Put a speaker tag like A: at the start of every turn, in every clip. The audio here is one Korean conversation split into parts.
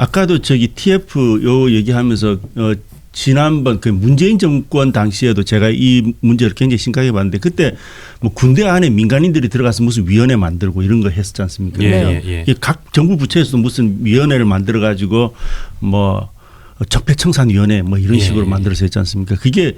A: 아까도 저기 TF 요 얘기하면서 어 지난번 그 문재인 정권 당시에도 제가 이 문제를 굉장히 심각하게 봤는데 그때 뭐 군대 안에 민간인들이 들어가서 무슨 위원회 만들고 이런 거 했었지 않습니까?
B: 예, 예, 예.
A: 이각 정부 부처에서도 무슨 위원회를 만들어 가지고 뭐 적폐청산위원회 뭐 이런
B: 예,
A: 식으로
B: 예.
A: 만들어서 했지 않습니까? 그게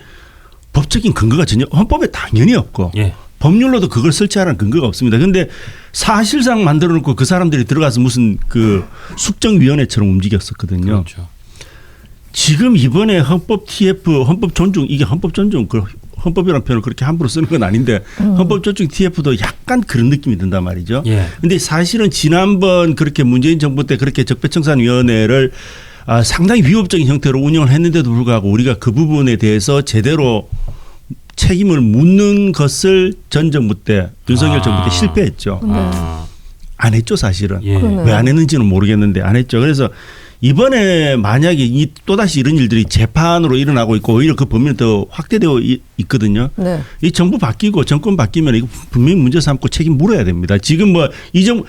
A: 법적인 근거가 전혀 헌법에 당연히 없고
B: 예.
A: 법률로도 그걸 설치하라는 근거가 없습니다. 그런데 사실상 만들어 놓고 그 사람들이 들어가서 무슨 그 숙정위원회처럼 움직였었거든요.
B: 그렇죠.
A: 지금 이번에 헌법 TF 헌법 존중 이게 헌법 존중 그 헌법이라는 표현을 그렇게 함부로 쓰는 건 아닌데 헌법 존중 TF도 약간 그런 느낌이 든단 말이죠.
B: 예.
A: 근데 사실은 지난번 그렇게 문재인 정부 때 그렇게 적폐청산 위원회를 아, 상당히 위협적인 형태로 운영을 했는데도 불구하고 우리가 그 부분에 대해서 제대로 책임을 묻는 것을 전 정부 때 윤석열
B: 아.
A: 정부 때 실패했죠.
B: 아,
A: 안 했죠 사실은.
B: 예.
A: 왜 안 했는지는 모르겠는데 안 했죠. 그래서 이번에 만약에 이 또다시 이런 일들이 재판으로 일어나고 있고 오히려 그 범위는 더 확대되어 이- 있거든요.
C: 네.
A: 이 정부 바뀌고 정권 바뀌면 이거 분명히 문제 삼고 책임 물어야 됩니다. 지금 뭐 이 정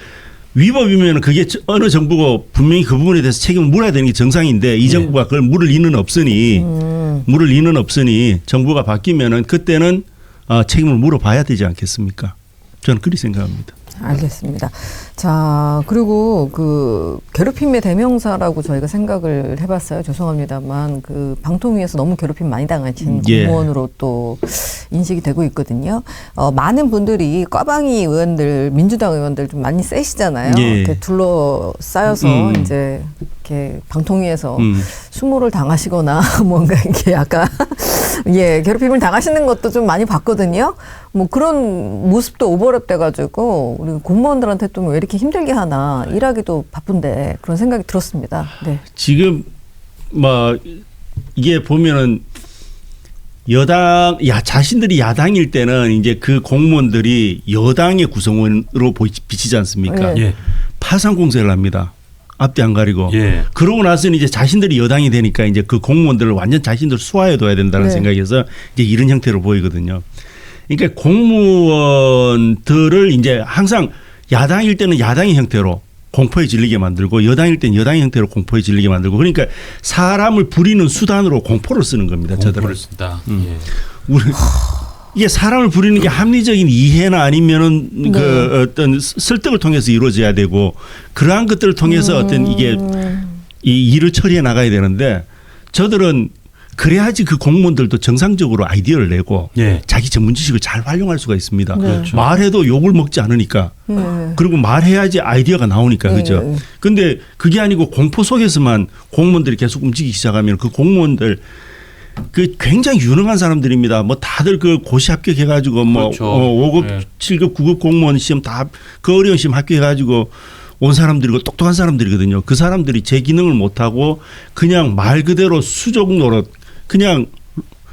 A: 위법이면 그게 저- 어느 정부고 분명히 그 부분에 대해서 책임을 물어야 되는 게 정상인데 이 정부가 그걸 물을 리는 없으니
C: 음.
A: 물을 리는 없으니 정부가 바뀌면은 그때는 어, 책임을 물어봐야 되지 않겠습니까? 저는 그리 생각합니다.
C: 알겠습니다. 자, 그리고 그 괴롭힘의 대명사라고 저희가 생각을 해봤어요. 죄송합니다만 그 방통위에서 너무 괴롭힘 많이 당하신
A: 예.
C: 공무원으로 또 인식이 되고 있거든요. 어, 많은 분들이 꽈방이 의원들, 민주당 의원들 좀 많이 세시잖아요.
A: 예.
C: 이렇게 둘러싸여서
A: 음.
C: 이제 이렇게 방통위에서
A: 음.
C: 수모를 당하시거나 뭔가 이렇게 약간 예 괴롭힘을 당하시는 것도 좀 많이 봤거든요. 뭐 그런 모습도 오버랩 돼가지고 우리 공무원들한테 또 왜 이렇게 힘들게 하나 일하기도 바쁜데 그런 생각이 들었습니다. 네.
A: 지금 뭐 이게 보면은 여당 야 자신들이 야당일 때는 이제 그 공무원들이 여당의 구성원으로 비치지 않습니까?
C: 예.
B: 예.
A: 파상 공세를 합니다. 앞뒤 안 가리고.
B: 예.
A: 그러고 나서는 이제 자신들이 여당이 되니까 이제 그 공무원들을 완전 자신들 수하해 둬야 된다는
C: 네.
A: 생각에서 이제 이런 형태로 보이거든요. 그러니까 공무원들을 이제 항상 야당일 때는 야당의 형태로 공포에 질리게 만들고 여당일 때는 여당의 형태로 공포에 질리게 만들고 그러니까 사람을 부리는 수단으로 공포를 쓰는 겁니다. 저들은.
B: 공포를 쓴다.
A: 음.
B: 예.
A: 우리 이게 사람을 부리는 게 합리적인 이해나 아니면은 그 어떤 설득을 통해서 이루어져야 되고 그러한 것들을 통해서 어떤 이게 이 일을 처리해 나가야 되는데 저들은 그래야지 그 공무원들도 정상적으로 아이디어를 내고
B: 예.
A: 자기 전문 지식을 잘 활용할 수가 있습니다.
C: 네.
B: 그렇죠.
A: 말해도 욕을 먹지 않으니까
C: 예.
A: 그리고 말해야지 아이디어가 나오니까
C: 네.
A: 그죠. 근데 그게 아니고 공포 속에서만 공무원들이 계속 움직이기 시작하면 그 공무원들 그 굉장히 유능한 사람들입니다. 뭐 다들 그 고시 합격해가지고 뭐
B: 그렇죠.
A: 어, 5급,
B: 네.
A: 7급, 9급 공무원 시험 다 그 어려운 시험 합격해가지고 온 사람들이고 똑똑한 사람들이거든요. 그 사람들이 제 기능을 못하고 그냥 말 그대로 수족 노릇 그냥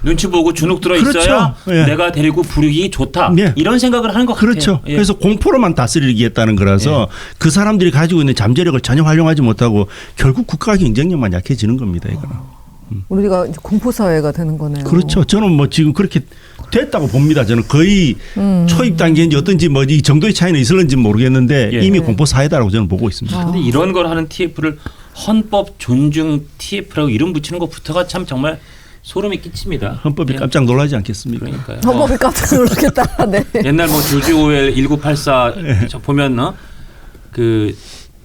B: 눈치 보고 주눅 들어
A: 그렇죠.
B: 있어야
A: 예.
B: 내가 데리고 부르기 좋다.
A: 예.
B: 이런 생각을 하는 것
A: 그렇죠.
B: 같아요. 예.
A: 그래서 공포로만 다스리기 했다는 거라서 그 사람들이 가지고 있는 잠재력을 전혀 활용하지 못하고 결국 국가 경쟁력만 약해지는 겁니다. 이거는.
C: 우리가 이제 공포 사회가 되는 거네요.
A: 그렇죠. 저는 뭐 지금 그렇게 됐다고 봅니다. 저는 거의
C: 음.
A: 초입 단계인지 어떤지 뭐 이 정도의 차이는 있을는지 모르겠는데
B: 예.
A: 이미
C: 네.
A: 공포 사회다라고 저는 보고 있습니다.
B: 근데 이런 걸 하는 TF를 헌법 존중 TF라고 이름 붙이는 것부터가 참 정말 소름이 끼칩니다.
A: 헌법이
B: 예.
A: 깜짝 놀라지 않겠습니까?
B: 그러니까요.
C: 헌법이 깜짝 놀랐겠다. 네.
B: 옛날 뭐 조지 오웰 1984 저 보면 어? 그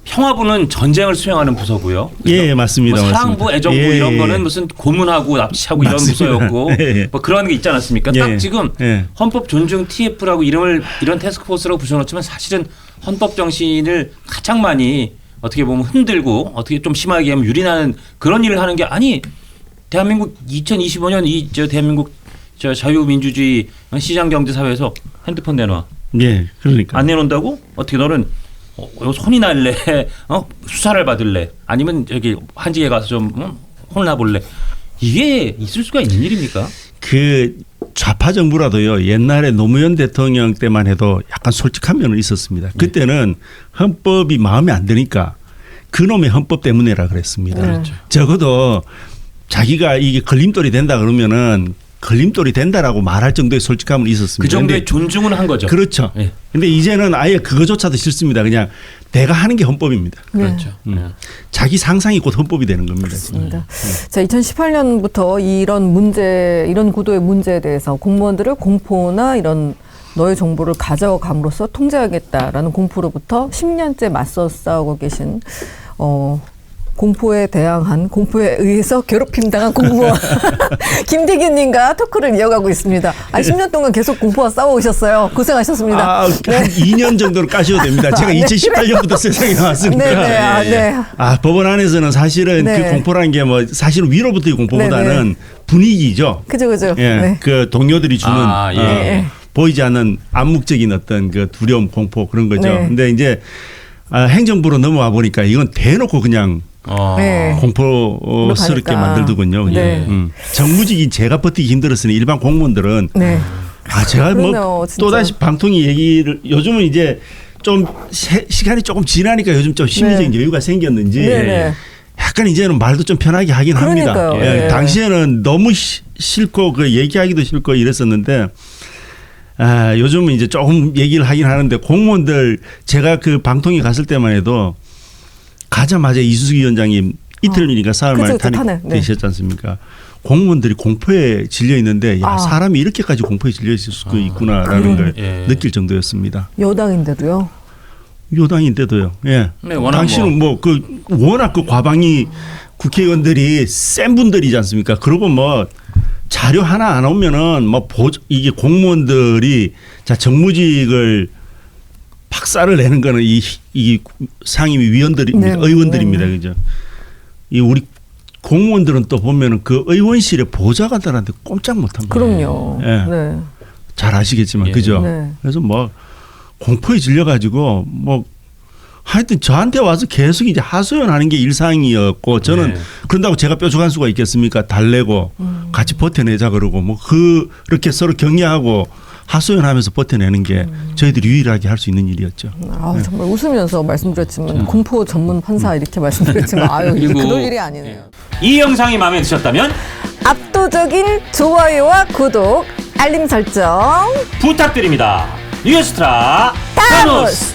B: 평화부는 전쟁을 수행하는 부서고요.
A: 예, 맞습니다.
B: 뭐 사랑부,
A: 맞습니다.
B: 애정부
A: 예,
B: 이런
A: 예.
B: 거는 무슨 고문하고 납치하고 이런
A: 맞습니다.
B: 부서였고
A: 예, 예.
B: 뭐 그런 게 있지 않았습니까?
A: 예.
B: 딱 지금
A: 예.
B: 헌법 존중 TF라고 이름을 이런 태스크포스라고 붙여놓지만 사실은 헌법 정신을 가장 많이 어떻게 보면 흔들고 어떻게 좀 심하게 하면 유린하는 그런 일을 하는 게 아니 대한민국 2025년 이 저 대한민국 저 자유민주주의 시장 경제 사회에서 핸드폰 내놔
A: 예, 그러니까.
B: 안 내놓는다고 어떻게 너는 어, 손이 날래 어 수사를 받을래 아니면 저기 한직에 가서 좀 어? 혼나볼래 이게 있을 수가 있는 일입니까?
A: 그 좌파 정부라도요 옛날에 노무현 대통령 때만 해도 약간 솔직한 면은 있었습니다. 그때는 헌법이 마음에 안 드니까 그놈의 헌법 때문에라 그랬습니다.
C: 그렇죠.
A: 적어도 자기가 이게 걸림돌이 된다 그러면은 걸림돌이 된다라고 말할 정도의 솔직함은 있었습니다.
B: 그 정도의 존중은 한 거죠.
A: 그렇죠.
B: 예.
A: 근데 이제는 아예 그거조차도 싫습니다. 그냥 내가 하는 게 헌법입니다.
B: 그렇죠.
A: 음.
B: 네.
A: 자기 상상이 곧 헌법이 되는 겁니다.
C: 맞습니다. 자, 2018년부터 이런 문제, 이런 구도의 문제에 대해서 공무원들을 공포나 이런 너의 정보를 가져감으로써 통제하겠다라는 공포로부터 10년째 맞서 싸우고 계신 어 공포에 대항한 공포에 의해서 괴롭힘 당한 공무원 김대균님과 토크를 이어가고 있습니다. 아, 10년 동안 계속 공포와 싸워오셨어요. 고생하셨습니다.
A: 아, 한 2년 정도로 까셔도 됩니다. 제가
C: 네.
A: 2018년부터 세상에 나왔으니까.
C: 네, 네, 아, 네.
A: 아, 법원 안에서는 사실은
C: 네.
A: 그 공포라는 게 뭐 사실은 위로부터의 공포보다는
C: 네,
A: 분위기죠.
C: 그죠, 그죠.
A: 예,
C: 네.
A: 그 동료들이 주는
B: 아, 예.
A: 어,
C: 네.
A: 보이지 않는 암묵적인 어떤 그 두려움, 공포 그런 거죠.
C: 네.
A: 근데 이제 아, 행정부로 넘어와 보니까 이건 대놓고 그냥
B: 어.
C: 네.
A: 공포스럽게
C: 가니까.
A: 만들더군요.
C: 네.
A: 음. 정무직인 제가 버티기 힘들었으니 일반 공무원들은
C: 네.
A: 아 제가 뭐
C: 진짜.
A: 또다시 방통위 얘기를 요즘은 이제 좀 세- 시간이 조금 지나니까 요즘 좀 심리적인
C: 네.
A: 여유가 생겼는지
C: 네, 네.
A: 약간 이제는 말도 좀 편하게 하긴 합니다.
C: 그러니까요.
A: 예,
C: 네.
A: 당시에는 너무 시- 싫고 그 얘기하기도 싫고 이랬었는데 아, 요즘은 이제 조금 얘기를 하긴 하는데 공무원들 제가 그 방통위 갔을 때만 해도 가자마자 이수석 위원장님 이틀이니까 사흘 만에
C: 어. 그쵸, 그쵸, 탄핵. 네.
A: 탄핵되셨지 않습니까? 공무원들이 공포에 질려 있는데 야
C: 아.
A: 사람이 이렇게까지 공포에 질려 있을 수도 있구나라는 걸
B: 예.
A: 느낄 정도였습니다.
C: 여당인데도요.
A: 요당인데도요. 예.
B: 네,
A: 당신은 뭐 그 워낙 그 과방위 국회의원들이 센 분들이지 않습니까? 그리고 뭐 자료 하나 안 오면은 뭐 보, 이게 공무원들이 자 정무직을 박살을 내는 거는 이, 이 상임위 위원들입니다.
C: 네,
A: 의원들입니다.
C: 네.
A: 그죠? 이 우리 공무원들은 또 보면은 그 의원실에 보좌관들한테 꼼짝 못한 거예요.
C: 그럼요.
A: 예.
C: 네.
A: 잘 아시겠지만
B: 예.
A: 그죠?
C: 네.
A: 그래서 뭐 공포에 질려 가지고 뭐 하여튼 저한테 와서 계속 이제 하소연하는 게 일상이었고 저는
B: 네.
A: 그런다고 제가 뾰족한 수가 있겠습니까? 달래고
C: 음.
A: 같이 버텨내자 그러고 뭐 그렇게 서로 격려하고 하소연하면서 버텨내는 게
C: 음.
A: 저희들이 유일하게 할 수 있는 일이었죠.
C: 아 정말 웃으면서 말씀드렸지만 공포 전문 판사 이렇게 말씀드렸지만 아유
B: 그리고-
C: 그럴 일이 아니네요.
B: 이 영상이 마음에 드셨다면
C: 압도적인 좋아요와 구독, 알림 설정.
B: 부탁드립니다. 뉴스트라 타노스.